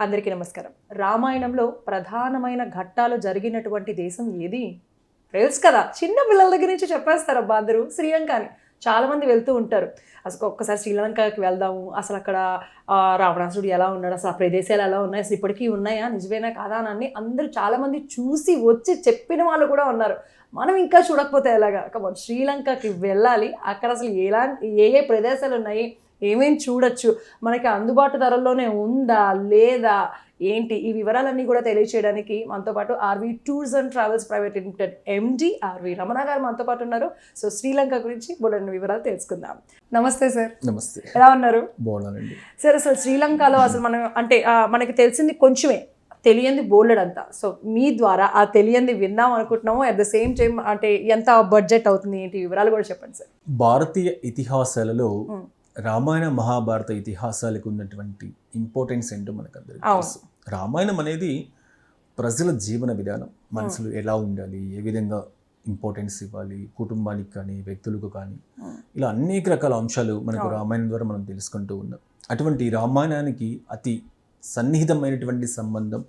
అందరికీ నమస్కారం. రామాయణంలో ప్రధానమైన ఘట్టాలు జరిగినటువంటి దేశం ఏది? తెలుసు కదా. చిన్న పిల్లల దగ్గర నుంచి చెప్పేస్తారు అబ్బా అందరూ. శ్రీలంక అని చాలామంది వెళ్తూ ఉంటారు. అసలు ఒక్కసారి శ్రీలంకకి వెళ్దాము. అసలు అక్కడ రావణాసుడు ఎలా ఉన్నాడు? అసలు ఆ ప్రదేశాలు ఎలా ఉన్నాయి? అసలు ఇప్పటికీ ఉన్నాయా? నిజమేనా కాదా? అని అందరూ చాలామంది చూసి వచ్చి చెప్పిన వాళ్ళు కూడా ఉన్నారు. మనం ఇంకా చూడకపోతే ఎలాగా? కాబట్టి శ్రీలంకకి వెళ్ళాలి. అక్కడ అసలు ఎలా ఏ ఏ ప్రదేశాలు ఉన్నాయి? ఏమేం చూడొచ్చు? మనకి అందుబాటు ధరల్లోనే ఉందా? లేదా? ఏంటి? ఈ వివరాలన్నీ కూడా తెలియచేయడానికి మనతో పాటు RV tours and travels private limited MD RV Ramana గారు మనతో పాటు ఉన్నారు. సో శ్రీలంక గురించి బోలెడిన వివరాలు తెలుసుకుందాం. నమస్తే సార్. నమస్తే. ఎలా ఉన్నారు? బాగున్నానండి. సార్ అసలు శ్రీలంకలో అసలు మనం అంటే మనకి తెలిసింది కొంచెమే. తెలియంది బోలెడంతా. సో మీ ద్వారా ఆ తెలియంది విందాం అనుకుంటున్నాము. అట్ ద సేమ్ టైం అంటే ఎంత బడ్జెట్ అవుతుంది ఏంటి? వివరాలు కూడా చెప్పండి సార్. భారతీయ ఇతిహాసాలలో. రామాయణ మహాభారత ఇతిహాసాలకు ఉన్నటువంటి ఇంపార్టెన్స్ ఏంటో మనకు. తెలుసు రామాయణం అనేది ప్రజల జీవన విధానం మనుషులు ఎలా ఉండాలి ఏ విధంగా ఇంపార్టెన్స్ ఇవ్వాలి కుటుంబానికి కానీ వ్యక్తులకు కానీ. ఇలా అనేక రకాల అంశాలు మనకు. రామాయణం ద్వారా మనం తెలుసుకుంటూ ఉన్నాం అటువంటి రామాయణానికి అతి సన్నిహితమైనటువంటి సంబంధం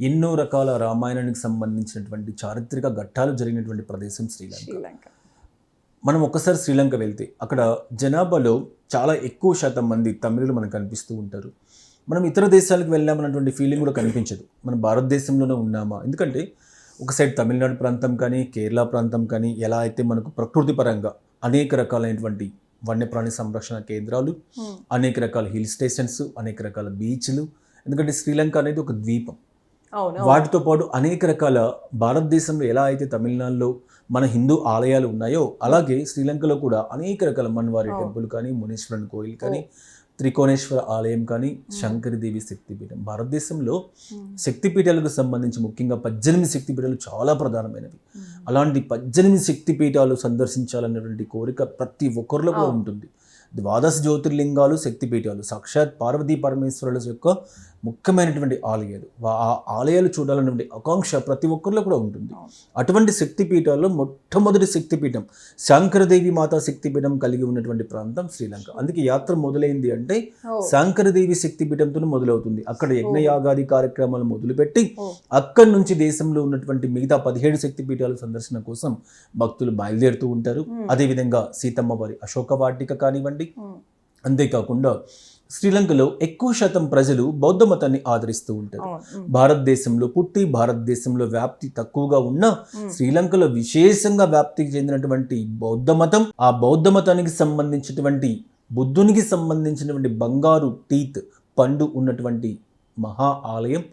ఎన్నో రకాల రామాయణానికి సంబంధించినటువంటి చారిత్రక ఘట్టాలు జరిగినటువంటి ప్రదేశం శ్రీలంక మనం ఒక్కసారి శ్రీలంక వెళ్తే అక్కడ జనాభాలో చాలా ఎక్కువ శాతం మంది తమిళులు మనకు కనిపిస్తూ ఉంటారు మనం ఇతర దేశాలకు వెళ్ళామన్నటువంటి ఫీలింగ్ కూడా కనిపించదు మన భారతదేశంలోనే ఉన్నామా ఎందుకంటే ఒక సైడ్ తమిళనాడు ప్రాంతం కానీ కేరళ ప్రాంతం కానీ ఎలా అయితే మనకు ప్రకృతి పరంగా అనేక రకాలైనటువంటి వన్యప్రాణి సంరక్షణ కేంద్రాలు. అనేక రకాల హిల్ స్టేషన్స్ అనేక రకాల బీచ్లు ఎందుకంటే శ్రీలంక అనేది ఒక ద్వీపం. వాటితో పాటు అనేక రకాల భారతదేశంలో ఎలా అయితే తమిళనాడులో మన హిందూ ఆలయాలు ఉన్నాయో అలాగే శ్రీలంకలో కూడా అనేక రకాల మన్వారి. టెంపుల్ కానీ మునీశ్వరన్ కోయిల్ కానీ త్రికోణేశ్వర ఆలయం కానీ శంకరదేవి శక్తిపీఠం భారతదేశంలో. శక్తిపీఠాలకు సంబంధించి ముఖ్యంగా పద్దెనిమిది శక్తిపీఠాలు చాలా ప్రధానమైనవి. అలాంటి పద్దెనిమిది శక్తిపీఠాలు సందర్శించాలన్నటువంటి కోరిక ప్రతి ఒక్కరిలో కూడా. ఉంటుంది ద్వాదశ జ్యోతిర్లింగాలు శక్తిపీఠాలు సాక్షాత్ పార్వతీ పరమేశ్వరుల యొక్క ముఖ్యమైనటువంటి ఆలయాలు ఆ ఆలయాలు చూడాలన్నటువంటి ఆకాంక్ష ప్రతి ఒక్కరిలో కూడా ఉంటుంది. అటువంటి శక్తిపీఠాల్లో మొట్టమొదటి శక్తిపీఠం శంకరదేవి మాతా శక్తిపీఠం కలిగి ఉన్నటువంటి ప్రాంతం శ్రీలంక అందుకే యాత్ర మొదలైంది అంటే. శంకరదేవి శక్తిపీఠంతో మొదలవుతుంది అక్కడ యజ్ఞయాగాది కార్యక్రమాలు మొదలుపెట్టి. అక్కడి నుంచి దేశంలో ఉన్నటువంటి మిగతా పదిహేడు శక్తిపీఠాల సందర్శన కోసం భక్తులు బయలుదేరుతూ ఉంటారు. అదేవిధంగా సీతమ్మ వారి అశోక వాటిక కానివ్వండి మ్మ్. అంతేకాకుండా శ్రీలంకలో ఎక్కువ శాతం ప్రజలు బౌద్ధ మతాన్ని ఆదరిస్తూ ఉంటారు. భారతదేశంలో పుట్టి భారతదేశంలో వ్యాప్తి తక్కువగా ఉన్న. శ్రీలంకలో విశేషంగా వ్యాప్తికి చెందినటువంటి బౌద్ధ మతం ఆ బౌద్ధ మతానికి సంబంధించినటువంటి బుద్ధునికి సంబంధించినటువంటి బంగారు టీత్ పండు ఉన్నటువంటి మహా ఆలయం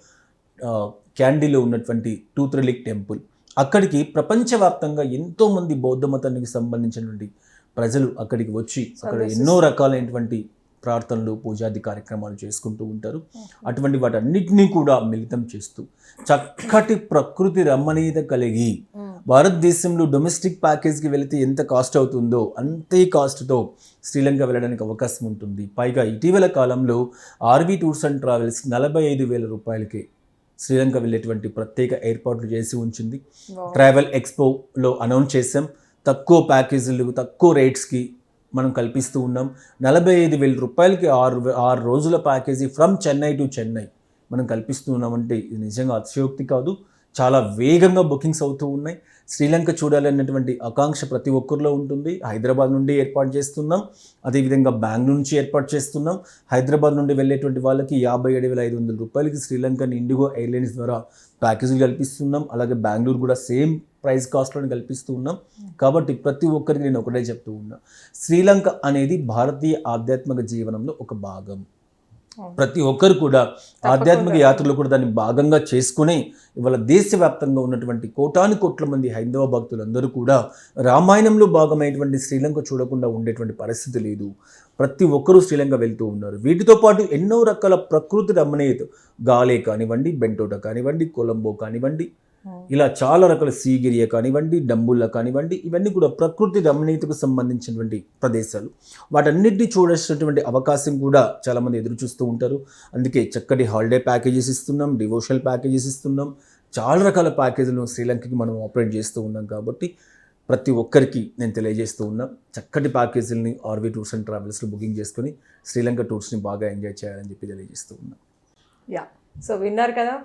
క్యాండీలో ఉన్నటువంటి టూత్ రిలిక్ టెంపుల్ అక్కడికి ప్రపంచవ్యాప్తంగా ఎంతో మంది బౌద్ధ మతానికి సంబంధించినటువంటి ప్రజలు అక్కడికి వచ్చి అక్కడ ఎన్నో రకాలైనటువంటి ప్రార్థనలు పూజాది కార్యక్రమాలు చేసుకుంటూ ఉంటారు. అటువంటి వాటన్నిటినీ కూడా మిళితం చేస్తూ చక్కటి ప్రకృతి రమణీయత కలిగి. భారతదేశంలో డొమెస్టిక్ ప్యాకేజ్కి వెళితే ఎంత కాస్ట్ అవుతుందో అంతే కాస్ట్తో శ్రీలంక వెళ్ళడానికి అవకాశం ఉంటుంది. పైగా ఇటీవల కాలంలో ఆర్వీ టూర్స్ అండ్ ట్రావెల్స్ నలభై ఐదు వేల రూపాయలకే శ్రీలంక వెళ్ళేటువంటి ప్రత్యేక ఏర్పాట్లు చేసి ఉంచింది. ట్రావెల్ ఎక్స్పోలో అనౌన్స్ చేసాం తక్కువ ప్యాకేజీలు తక్కువ రేట్స్కి మనం కల్పిస్తూ ఉన్నాం. నలభై ఐదు వేల రూపాయలకి ఆరు ఆరు రోజుల package from Chennai to Chennai మనం కల్పిస్తూ ఉన్నామంటే ఇది నిజంగా అతిశయోక్తి కాదు. చాలా వేగంగా బుకింగ్స్ అవుతూ ఉన్నాయి. శ్రీలంక చూడాలన్నటువంటి ఆకాంక్ష ప్రతి ఒక్కరిలో ఉంటుంది. హైదరాబాద్ నుండి ఏర్పాటు చేస్తున్నాం. అదేవిధంగా బెంగళూరు నుంచి ఏర్పాటు చేస్తున్నాం. హైదరాబాద్ నుండి వెళ్ళేటువంటి వాళ్ళకి యాభై ఏడు వేల ఐదు వందల రూపాయలకి శ్రీలంకని ఇండిగో ఎయిర్లైన్స్ ద్వారా ప్యాకేజీలు కల్పిస్తున్నాం. అలాగే బెంగళూరు కూడా సేమ్ ప్రైస్ కాస్ట్లను కల్పిస్తూ ఉన్నాం. కాబట్టి ప్రతి ఒక్కరికి నేను ఒకటే చెప్తూ ఉన్నా. శ్రీలంక అనేది భారతీయ ఆధ్యాత్మిక జీవనంలో ఒక భాగం. ప్రతి ఒక్కరు కూడా ఆధ్యాత్మిక యాత్రలు కూడా దాన్ని భాగంగా చేసుకుని ఇవాళ దేశవ్యాప్తంగా ఉన్నటువంటి కోటాను కోట్ల మంది హైందవ భక్తులందరూ కూడా రామాయణంలో భాగమైనటువంటి శ్రీలంక చూడకుండా ఉండేటువంటి పరిస్థితి లేదు. ప్రతి ఒక్కరూ శ్రీలంక వెళ్తూ ఉన్నారు. వీటితో పాటు ఎన్నో రకాల ప్రకృతి రమణీయత గాలే కానివ్వండి బెంటోట కానివ్వండి కొలంబో కానివ్వండి. ఇలా చాలా రకాల సీగిరియ కానివ్వండి డంబుల్లా కానివ్వండి ఇవన్నీ కూడా ప్రకృతి రమణీయతకు సంబంధించినటువంటి ప్రదేశాలు. వాటన్నిటిని చూడాల్సినటువంటి అవకాశం కూడా చాలామంది ఎదురు చూస్తూ ఉంటారు. అందుకే చక్కటి హాలిడే ప్యాకేజెస్ ఇస్తున్నాం డివోషనల్ ప్యాకేజెస్ ఇస్తున్నాం. చాలా రకాల ప్యాకేజీలను శ్రీలంకకి మనం ఆపరేట్ చేస్తూ ఉన్నాం కాబట్టి ప్రతి ఒక్కరికి నేను తెలియజేస్తూ ఉన్నా చక్కటి ప్యాకేజీలని ఆర్వీ టూర్స్ అండ్ ట్రావెల్స్లో బుకింగ్ చేసుకొని శ్రీలంక టూర్స్ని బాగా ఎంజాయ్ చేయాలని చెప్పి తెలియజేస్తూ ఉన్నా. యా సో విన్నారు కదా?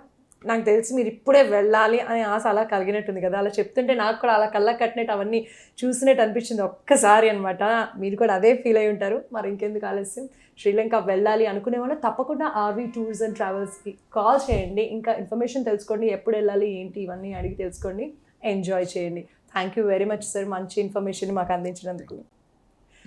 నాకు తెలిసి మీరు ఇప్పుడే వెళ్ళాలి అనే ఆశ అలా కలిగినట్టుంది కదా. అలా చెప్తుంటే నాకు కూడా అలా కళ్ళ కట్టినట్టు అవన్నీ చూసినట్టు అనిపించింది ఒక్కసారి అనమాట మీరు కూడా అదే ఫీల్ అయి ఉంటారు. మరి ఇంకెందుకు ఆలస్యం? శ్రీలంక వెళ్ళాలి అనుకునే వాళ్ళు తప్పకుండా ఆర్వీ టూర్స్ అండ్ ట్రావెల్స్కి కాల్ చేయండి. ఇంకా ఇన్ఫర్మేషన్ తెలుసుకోండి. ఎప్పుడు వెళ్ళాలి ఏంటి ఇవన్నీ అడిగి తెలుసుకోండి. ఎంజాయ్ చేయండి. Thank you very much sir మంచి ఇన్ఫర్మేషన్ మాకు అందించినందుకు.